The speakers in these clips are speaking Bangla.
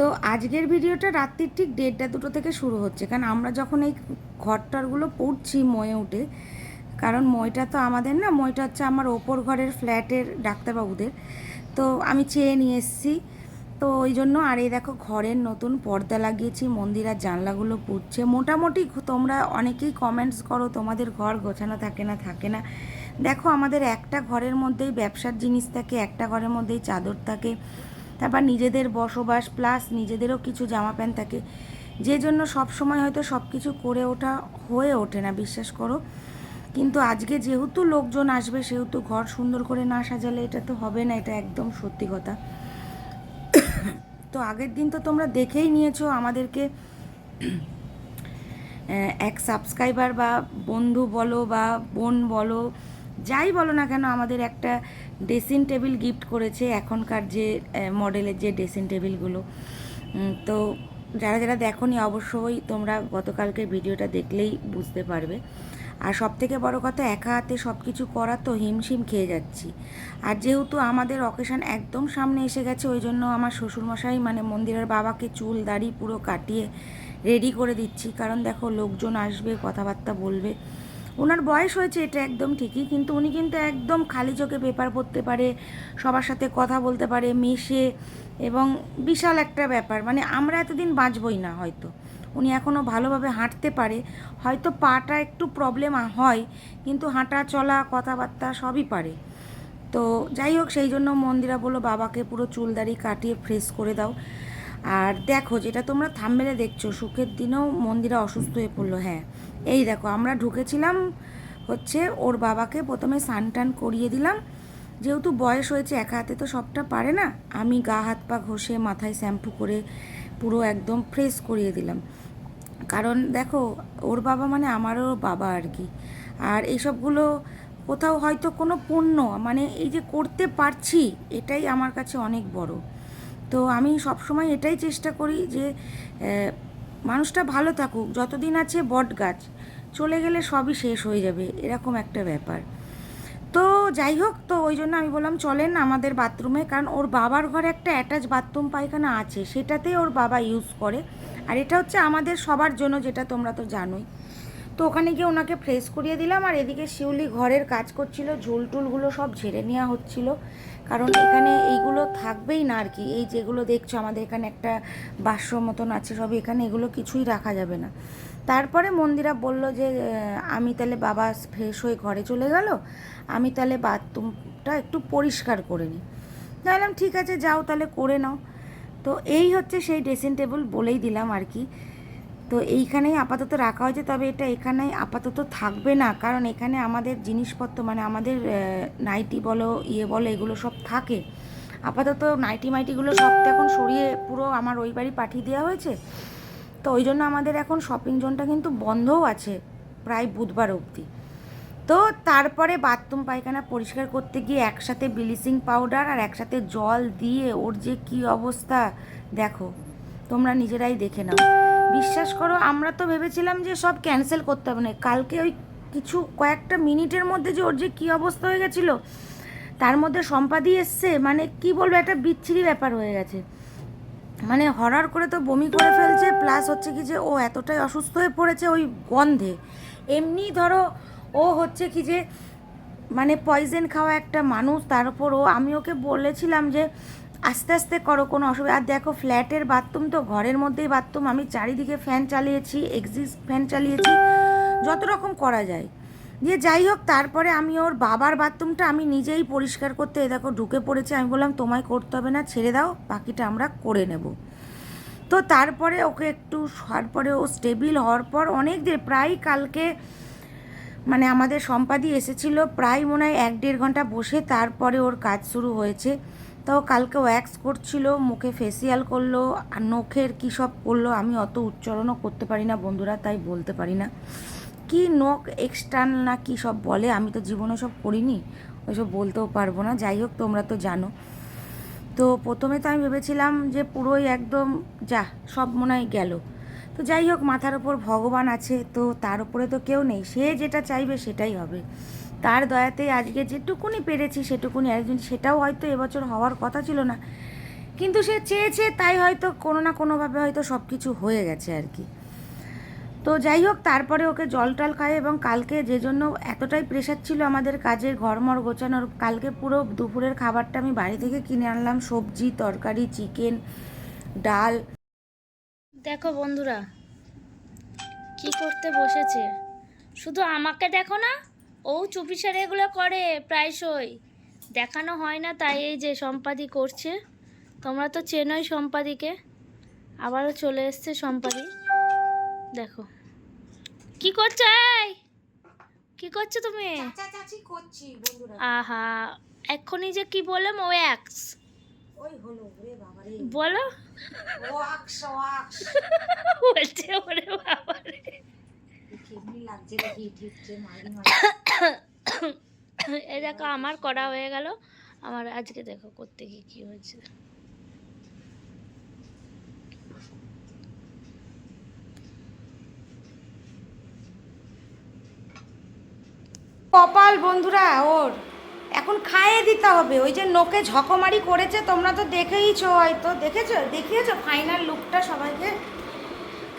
তো আজকের ভিডিওটা রাত্রির ঠিক দেড়টা দুটো থেকে শুরু হচ্ছে। কারণ আমরা যখন এই ঘরটারগুলো পড়ছি ময়ে উঠে, কারণ মইটা তো আমাদের না, মইটা হচ্ছে আমার ওপর ঘরের ফ্ল্যাটের ডাক্তারবাবুদের। তো আমি চেয়ে নিয়ে এসেছি। তো ওই জন্য আর এই দেখো ঘরের নতুন পর্দা লাগিয়েছি মন্দিরের জানলাগুলো পুড়ছে মোটামুটি তোমরা অনেকেই কমেন্টস করো, তোমাদের ঘর গোছানো থাকে না থাকে না। দেখো আমাদের একটা ঘরের মধ্যেই ব্যবসার জিনিস থাকে, একটা ঘরের মধ্যেই চাদর থাকে। তারপর নিজেদের বসবাস প্লাস নিজেদেরও কিছু জামা প্যান্ট থাকে। যে জন্য সব সময় হয়তো সব কিছু করে ওঠা, হয়ে ওঠে না, বিশ্বাস করো। কিন্তু আজকে যেহেতু লোকজন আসবে, সেহেতু ঘর সুন্দর করে না সাজালে এটা তো হবে না, এটা একদম সত্যি কথা। তো আগের দিন তো তোমরা দেখেই নিয়েছো আমাদেরকে এক সাবস্ক্রাইবার বা বন্ধু বলো বা বোন বলো যাই বলো না কেন, আমাদের একটা ড্রেসিং টেবিল গিফট করেছে এখনকার যে মডেলের যে ড্রেসিং টেবিলগুলো তো যারা যারা দেখোনি, অবশ্যই তোমরা গতকালকের ভিডিওটা দেখলেই বুঝতে পারবে। আর সব থেকে বড় কথা, একা হাতে সব কিছু করা তো হিমশিম খেয়ে যাচ্ছি। আর যেহেতু আমাদের অকেশন একদম সামনে এসে গেছে, ওই জন্য আমার শ্বশুরমশাই মানে মন্দিরের বাবাকে চুল, দাড়ি পুরো কাটিয়ে রেডি করে দিচ্ছি। কারণ দেখো, লোকজন আসবে, কথাবার্তা বলবে। ওনার বয়স হয়েছে, এটা একদম ঠিকই, কিন্তু উনি কিন্তু একদম খালি চোখে পেপার পড়তে পারে, সবার সাথে কথা বলতে পারে, মেশে এবং বিশাল একটা ব্যাপার। মানে আমরা এতদিন বাঁচবই না হয়তো। উনি এখনও ভালোভাবে হাঁটতে পারে। হয়তো পাটা একটু প্রবলেম হয়, কিন্তু হাঁটা, চলা, কথাবার্তা সবই পারে। তো যাই হোক, সেই জন্য মন্দিরা বলল, বাবাকে পুরো চুলদারি কাটিয়ে ফ্রেশ করে দাও। আর দেখো, যেটা তোমরা থামবেলে দেখছ, সুখের দিনেও মন্দিরা অসুস্থ হয়ে পড়ল হ্যাঁ। এই দেখো, আমরা ঢুকেছিলাম হচ্ছে ওর বাবাকে প্রথমে স্নান টান করিয়ে দিলাম। যেহেতু বয়স হয়েছে, একা হাতে তো সবটা পারে না, আমি গা হাত পা ঘষে মাথায় শ্যাম্পু করে পুরো একদম ফ্রেশ করিয়ে দিলাম। কারণ দেখো, ওর বাবা মানে আমারও বাবা আর কি। আর এইসবগুলো কোথাও হয়তো কোনো পণ্য মানে এই যে করতে পারছি, এটাই আমার কাছে অনেক বড়। তো আমি সবসময় এটাই চেষ্টা করি যে মানুষটা ভালো থাকুক, যতদিন আছে বট গাছ, চলে গেলে সবই শেষ হয়ে যাবে, এরকম একটা ব্যাপার। তো যাই হোক, তো ওই জন্য আমি বললাম, চলেন আমাদের বাথরুমে, কারণ ওর বাবার ঘরে একটা অ্যাটাচ বাথরুম পায়খানা আছে, সেটাতেই ওর বাবা ইউজ করে। আর এটা হচ্ছে আমাদের সবার জন্য, যেটা তোমরা তো জানোই। তো ওখানে গিয়ে ওনাকে ফ্রেশ করিয়ে দিলাম, আর এদিকে শিউলি ঘরের কাজ করছিল, ঝুল টুলগুলো সব ঝেড়ে নেওয়া হচ্ছিল। কারণ এখানে এইগুলো থাকবেই না আর কি এই যেগুলো দেখছ, আমাদের এখানে একটা বাস্য মতন আছে, সব এখানে এগুলো কিছুই রাখা যাবে না। তারপরে মন্দিরা বলল যে আমি তাহলে বাবা ফ্রেশ হয়ে ঘরে চলে গেল। আমি তাহলে বাথরুমটা একটু পরিষ্কার করে নিই। বললাম, ঠিক আছে, যাও তাহলে করে নাও। তো এই হচ্ছে সেই ড্রেসিং টেবিল বলেই দিলাম আর কি তো এইখানেই আপাতত রাখা হয়েছে, তবে এটা এখানে আপাতত থাকবে না। কারণ এখানে আমাদের জিনিসপত্র মানে আমাদের নাইটি বলো ইয়ে বলো, এগুলো সব থাকে। আপাতত নাইটি মাইটিগুলো সব তো এখন সরিয়ে পুরো আমার ওই বাড়ি পাঠিয়ে দেওয়া হয়েছে। তো ওই জন্য আমাদের এখন শপিং জোনটা কিন্তু বন্ধও আছে প্রায় বুধবার অবধি। তো তারপরে বাথরুম পায়খানা পরিষ্কার করতে গিয়ে একসাথে ব্লিচিং পাউডার আর একসাথে জল দিয়ে ওর যে কি অবস্থা, দেখো। তোমরা নিজেরাই দেখে নাও। বিশ্বাস করো, আমরা তো ভেবেছিলাম যে সব ক্যান্সেল করতে হবে না। কালকে ওই কিছু কয়েকটা মিনিটের মধ্যে যে ওর যে কী অবস্থা হয়ে গেছিল, তার মধ্যে সম্পাদি এসছে মানে কি বলব, একটা বিচ্ছিরি ব্যাপার হয়ে গেছে। মানে হরার করে তো বমি করে ফেলছে প্লাস হচ্ছে কি যে ও এতটাই অসুস্থ হয়ে পড়েছে ওই গন্ধে। এমনি ধরো ও হচ্ছে কি যে মানে পয়জেন খাওয়া একটা মানুষ, তার উপর ও, আমি ওকে বলেছিলাম যে আস্তে আস্তে করো, কোনো অসুবিধা আর দেখো, ফ্ল্যাটের বাথরুম তো, ঘরের মধ্যেই বাথরুম। আমি চারিদিকে ফ্যান চালিয়েছি এক্সিস ফ্যান চালিয়েছি, যত রকম করা যায়। দিয়ে যাই হোক, তারপরে আমি ওর বাবার বাথরুমটা আমি নিজেই পরিষ্কার করতে দেখো, ঢুকে পড়েছি। আমি বললাম, তোমায় করতে হবে না, ছেড়ে দাও, বাকিটা আমরা করে নেব। তো তারপরে ওকে একটু হওয়ার পরে ও স্টেবিল হওয়ার পর অনেক দেরি, প্রায় কালকে মানে আমাদের সম্পাদি এসেছিল, প্রায় মনে হয় এক দেড় ঘণ্টা বসে, তারপরে ওর কাজ শুরু হয়েছে। তো কালকে ওয়্যাক্স করছিল, মুখে ফেসিয়াল করল, আর নখের কী সব করল, আমি অত উচ্চারণও করতে পারি না বন্ধুরা, তাই বলতে পারি না। কি নখ এক্সটার্ন না কী সব বলে, আমি তো জীবনে সব করিনি, ওইসব বলতেও পারব না, যাই হোক, তোমরা তো জানো। তো প্রথমে তো আমি ভেবেছিলাম যে পুরোই একদম, যা, সব মনে হয় গেল। তো যাই হোক, মাথার ওপর ভগবান আছে, তো তার উপরে তো কেউ নেই, সে যেটা চাইবে সেটাই হবে। তার দয়াতে আজকে যেটুকুনি পেরেছি সেটুকুনি, একজন সেটাও হয়তো এবছর হওয়ার কথা ছিল না। কিন্তু সে চেয়েছে, তাই হয়তো কোনো না কোনোভাবে হয়তো সব কিছু হয়ে গেছে আর কি। তো যাই হোক, তারপরে ওকে জল টল খায় এবং কালকে যে জন্য এতটাই প্রেশার ছিল আমাদের কাজের ঘরমর গোছানোর, কালকে পুরো দুপুরের খাবারটা আমি বাড়ি থেকে কিনে আনলাম, সবজি, তরকারি চিকেন ডাল। দেখো বন্ধুরা, কি করতে বসেছে? শুধু আমাকে দেখো না ও চুপি চুপিসারে এগুলো করে প্রায়শই। দেখানো হয় না তাই এই যে সম্পাদি করছে। তোমরা তো চেনোই সম্পাদিকে। আবারও চলে এসছে সম্পাদি। দেখো। কি করছ এই? কি করছ তুমি? করছি আহা এক্ষুনি যে কি বললাম? ও রে বলো। বলছে ওরে বাবা। লাগছে এই দেখো আমার করা হয়ে গেল। আমার আজকে দেখো করতে গিয়ে কি হয়েছে। কপাল বন্ধুরা ওর। এখন খাইয়ে দিতে হবে। ওই যে নোকে ঝকমারি করেছে তোমরা তো দেখেইছো হয়তো। দেখেছ? দেখিয়েছো? ফাইনাল লুকটা সবাইকে?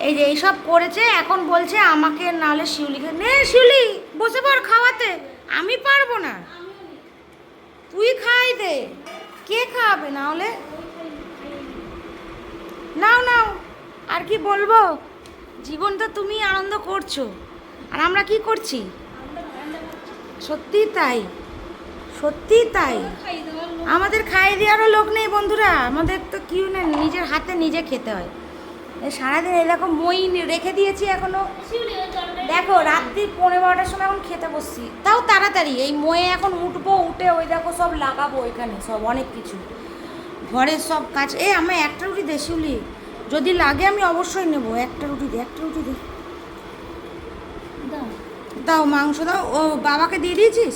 এই যে এইসব করেছে, এখন বলছে আমাকে নাহলে শিউলিকে নে শিউলি, বসে পড় খাওয়াতে। আমি পারব না। তুই খাই দে। কে খাওয়াবে না হলে নাও নাও। আর কি বলব? জীবনটা তুমি আনন্দ করছ। আর আমরা কি করছি? সত্যি তাই। সত্যি তাই। আমাদের খাইয়ে দেওয়ারও লোক নেই বন্ধুরা। আমাদের তো কিউ নেই, নিজের হাতে নিজে খেতে হয়। সারাদিন এরকম মই রেখে দিয়েছি এখনও। দেখো, রাত্রি পনেরো বারোটার সময় এখন খেতে বসছি। তাও তাড়াতাড়ি, এই ময়ে এখন উঠবো, উঠে ওই দেখো সব লাগাবো ওইখানে সব অনেক কিছু। ঘরের সব কাজ। এ আমার একটা রুটি দে, শিউলি। যদি লাগে আমি অবশ্যই নেব। একটা রুটি দে, একটা রুটি দে। দাও, মাংস দাও। ও, বাবাকে দিয়ে দিয়েছিস?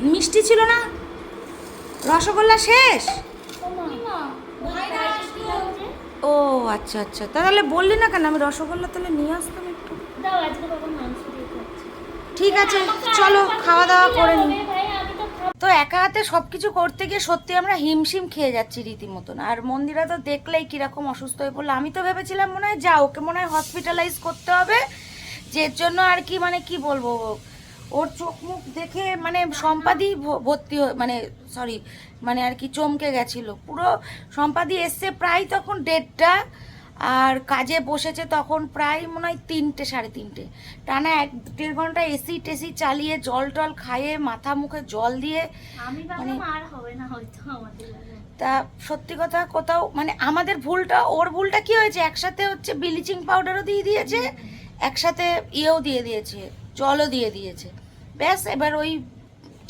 মিষ্টি ছিল না? রসগোল্লা শেষ? ও আচ্ছা আচ্ছা। তাহলে বললি না কেন? আমি রসগোল্লা তাহলে নিয়ে আসতাম একটু। ঠিক আছে চলো খাওয়া দাওয়া করে নিই তো একা হাতে সব কিছু করতে গিয়ে সত্যি আমরা হিমশিম খেয়ে যাচ্ছি রীতিমতন। আর মন্দিরা তো দেখলেই কীরকম অসুস্থ হয়ে পড়ল। আমি তো ভেবেছিলাম মনে হয় যা ওকে মনে হয় হসপিটালাইজ করতে হবে। যের জন্য আর কি মানে কি বলব? ওর চোখ মুখ দেখে মানে সম্পাদি ভর্তি মানে সরি মানে আর কি চমকে গেছিল। পুরো সম্পাদি এসছে প্রায় তখন দেড়টা আর কাজে বসেছে তখন প্রায় মনে হয় তিনটে সাড়ে তিনটে। টানা এক দেড় ঘণ্টা এসি টেসি চালিয়ে জল টল খাইয়ে মাথা মুখে জল দিয়ে মানে- তা সত্যি কথা কোথাও মানে আমাদের ভুলটা ওর ভুলটা কি হয়েছে? একসাথে হচ্ছে ব্লিচিং পাউডারও দিয়ে দিয়েছে একসাথে ইয়েও দিয়ে দিয়েছে। জলও দিয়ে দিয়েছে। ব্যাস এবার ওই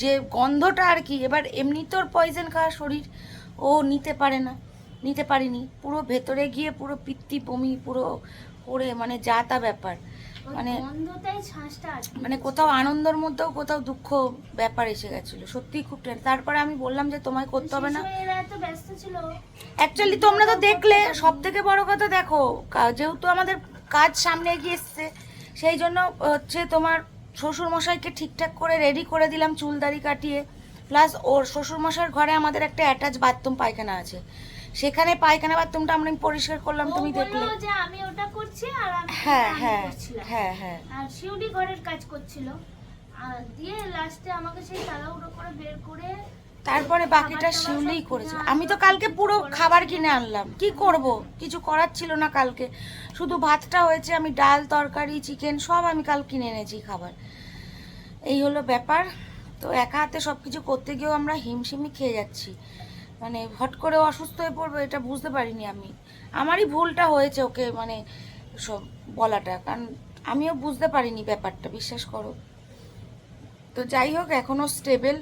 যে গন্ধটা আর কি এবার এমনি তোর পয়জন খাওয়া শরীর ও নিতে পারে না নিতে পারিনি। পুরো ভেতরে গিয়ে পুরো পিত্তি বমি পুরো করে মানে যা তা ব্যাপার। মানে মানে কোথাও আনন্দের মধ্যেও কোথাও দুঃখ ব্যাপার এসে গেছিল সত্যিই খুব টেন তারপরে আমি বললাম যে তোমায় করতে হবে না। অ্যাকচুয়ালি তোমরা তো দেখলে সব থেকে বড় কথা দেখো যেহেতু আমাদের কাজ সামনে এগিয়ে এসছে সেই জন্য হচ্ছে তোমার শ্বশুরমশাইকে ঠিকঠাক করে রেডি করে দিলাম চুল দাড়ি কাটিয়ে। প্লাস ওর শ্বশুরমশাইয়ের ঘরে আমাদের একটা অ্যাটাচ বাথরুম পায়খানা আছে। সেখানে পায়খানা বাথরুমটা আমরা পরিষ্কার করলাম তুমি দেখলে। যে আমি ওটা করছি আর আমি হ্যাঁ হ্যাঁ হ্যাঁ হ্যাঁ। আর শিউলি ঘরের কাজ করছিল। আর দিয়ে লাস্টে আমাকে সেই তাড়াহুড়ো করে বের করে তারপরে বাকিটা শিউলেই করেছে। আমি তো কালকে পুরো খাবার কিনে আনলাম। কি করব? কিছু করার ছিল না কালকে। শুধু ভাতটা হয়েছে, আমি ডাল, তরকারি, চিকেন, সব আমি কাল কিনে এনেছি খাবার। এই হলো ব্যাপার। তো একা হাতে সব কিছু করতে গিয়েও আমরা হিমশিমি খেয়ে যাচ্ছি। মানে হট করে অসুস্থ হয়ে পড়বে এটা বুঝতে পারিনি আমি। আমারই ভুলটা হয়েছে ওকে মানে সব বলাটা। কারণ আমিও বুঝতে পারিনি ব্যাপারটা, বিশ্বাস করো। তো যাই হোক, এখনও স্টেবল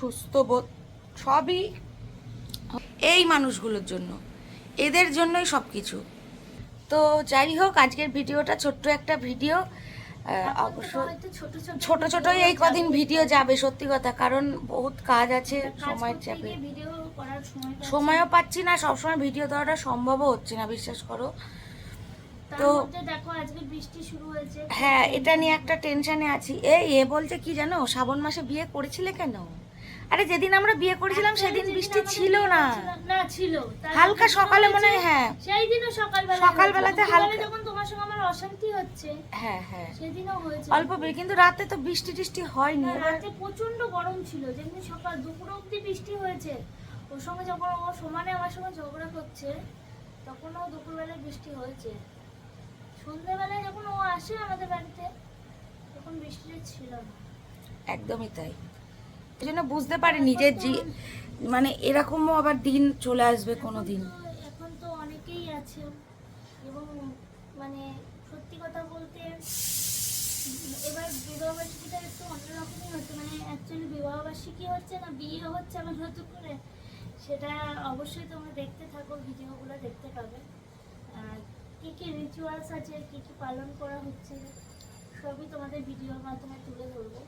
সুস্থ বোধ সবই এই মানুষগুলোর জন্য। এদের জন্যই সব কিছু তো যাই হোক আজকের ভিডিওটা ছোট্ট একটা ভিডিও। অবশ্য ছোট ছোট এই কদিন ভিডিও যাবে সত্যি কথা। কারণ বহুত কাজ আছে সময়ের চাপে। সময় পাচ্ছি। সময়ও পাচ্ছি না সবসময় ভিডিও দেওয়াটা সম্ভবও হচ্ছে না বিশ্বাস করো। তো- দেখো আজকে বৃষ্টি শুরু হয়েছে। হ্যাঁ এটা নিয়ে একটা টেনশনে আছি। এই এ বলছে কি জানো শ্রাবণ মাসে বিয়ে করেছিলে কেন? আরে যেদিন আমরা বিয়ে করেছিলাম সেদিন বৃষ্টি ছিল না। না ছিল। হালকা সকালে মনে হয় হ্যাঁ। সেই দিনও সকালবেলা সকালবেলাতে। হালকা- যখন তোমার সঙ্গে আমার অশান্তি হচ্ছে হ্যাঁ হ্যাঁ। সেদিনও হয়েছে। অল্প বে- কিন্তু রাতে তো বৃষ্টি টিষ্টি হয়নি। রাতে প্রচণ্ড গরম ছিল। যেমনি সকাল দুপুর অবধি বৃষ্টি হয়েছে ওর সঙ্গে যখন ও সমানে আমার সঙ্গে ঝগড়া করছে তখনও দুপুরবেলায় বৃষ্টি হয়েছে। সন্ধ্যেবেলায় যখন ও আসে আমাদের বাড়িতে তখন বৃষ্টিটা ছিল না। একদমই তাই। এই জন্য বুঝতে পারিনি নিজের জি- মানে এরকমও আবার দিন চলে আসবে কোনো দিন এখন তো- অনেকেই আছে, এবং মানে সত্যি কথা বলতে এবার বিবাহবার্ষিকীটা একটু অন্যরকমই হচ্ছে মানে অ্যাকচুয়ালি বিবাহবার্ষিকী হচ্ছে না, বিয়ে হচ্ছে আমার নতুন করে সেটা অবশ্যই তোমরা দেখতে থাকো, ভিডিওগুলো দেখতে পাবে। কী কী রিচুয়ালস আছে, কী কী পালন করা হচ্ছে, সবই তোমাদের ভিডিওর মাধ্যমে তুলে ধরবো।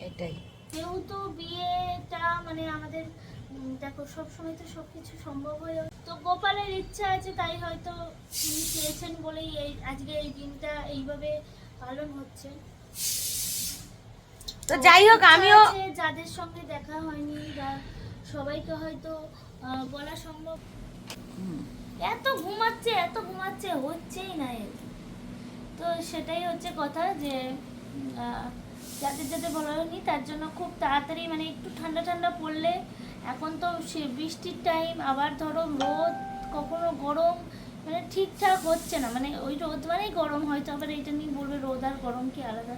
এটাই। যেহেতু বিয়েটা মানে আমাদের দেখো সবসময় তো সব কিছু সম্ভব হয়ে তো গোপালের ইচ্ছা আছে তাই হয়তো তিনি চেয়েছেন বলেই এই আজকে এই দিনটা এইভাবে পালন হচ্ছে। তো যাই হোক আমিও যাদের সঙ্গে দেখা হয়নি বা সবাইকে হয়তো বলা সম্ভব। এত ঘুমাচ্ছে এত ঘুমাচ্ছে হচ্ছেই না এর তো সেটাই হচ্ছে কথা যে আহ, যাদের যাদের ভালো হয়নি তার জন্য খুব তাড়াতাড়ি মানে একটু ঠান্ডা ঠান্ডা পড়লে, এখন তো সে বৃষ্টির টাইম আবার ধরো রোদ, কখনো গরম মানে ঠিকঠাক হচ্ছে না। মানে ওই রোদ মানেই গরম হয়তো, আবার এটা নিয়ে বলবে রোদ আর গরম কি আলাদা?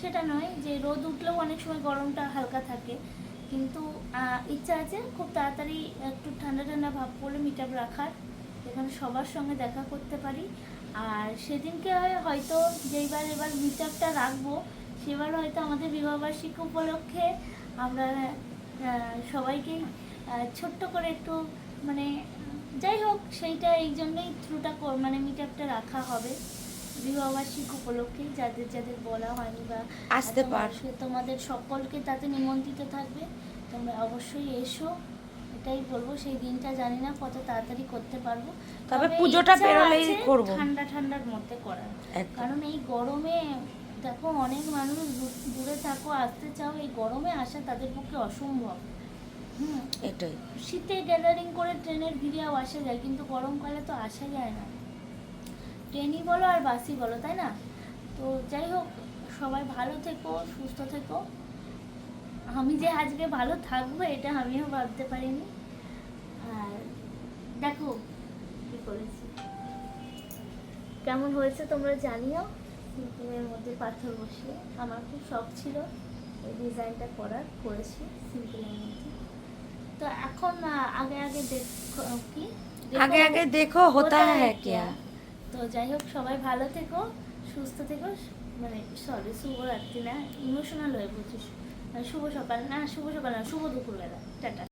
সেটা নয় যে রোদ উঠলেও অনেক সময় গরমটা হালকা থাকে। কিন্তু ইচ্ছা আছে খুব তাড়াতাড়ি একটু ঠান্ডা ঠান্ডা ভাব পড়লে মিট রাখার। এখানে সবার সঙ্গে দেখা করতে পারি। আর সেদিনকে হয়- হয়তো যেইবার এবার মিট রাখব সেবার হয়তো আমাদের বিবাহবার্ষিকী উপলক্ষে আমরা সবাইকে ছোট্ট করে একটু মানে যাই হোক সেইটা এই জন্যই থ্রুটা মানে মিট আপটা রাখা হবে বিবাহবার্ষিকী উপলক্ষে যাদের যাদের বলা হয়নি বা আসতে তোমার- পার। সে তোমাদের সকলকে তাতে নিমন্ত্রিত থাকবে তোমরা অবশ্যই এসো এটাই বলব সেই দিনটা জানি না কত তাড়াতাড়ি করতে পারব তবে পুজোটা পেরোলেই করব। ঠান্ডা ঠান্ডার মধ্যে করার। কারণ এই গরমে দেখো অনেক মানুষ দূর- থাকো আসতে চাও এই গরমে আসা তাদের পক্ষে অসম্ভব। হুম? এটাই। শীতে গ্যাদারিং করে ট্রেনের ভিড়েও আসা যায় কিন্তু গরমকালে তো আসা যায় না। ট্রেনই বলো আর বাসই বলো তাই না? তো যাই হোক সবাই ভালো থেকো সুস্থ থেকো। আমি যে আজকে ভালো থাকব এটা আমিও ভাবতে পারিনি। আর দেখো কি করেছি। কেমন হয়েছে তোমরা জানিও। সিম্পলের মধ্যে পাথর বসিয়ে আমার খুব শখ ছিল এই ডিজাইনটা করার করেছি সিম্পলের মধ্যে। তো এখন আগে আগে দেখো কি? আগে আগে দেখো হতা হ্যাঁ কিয়া তো যাই হোক সবাই ভালো থেকো সুস্থ থেকো মানে সরি শুভ রাত্রি না ইমোশনাল হয়ে পড়ছিস। শুভ সকাল না শুভ সকাল না শুভ দুপুরবেলা। টাটা।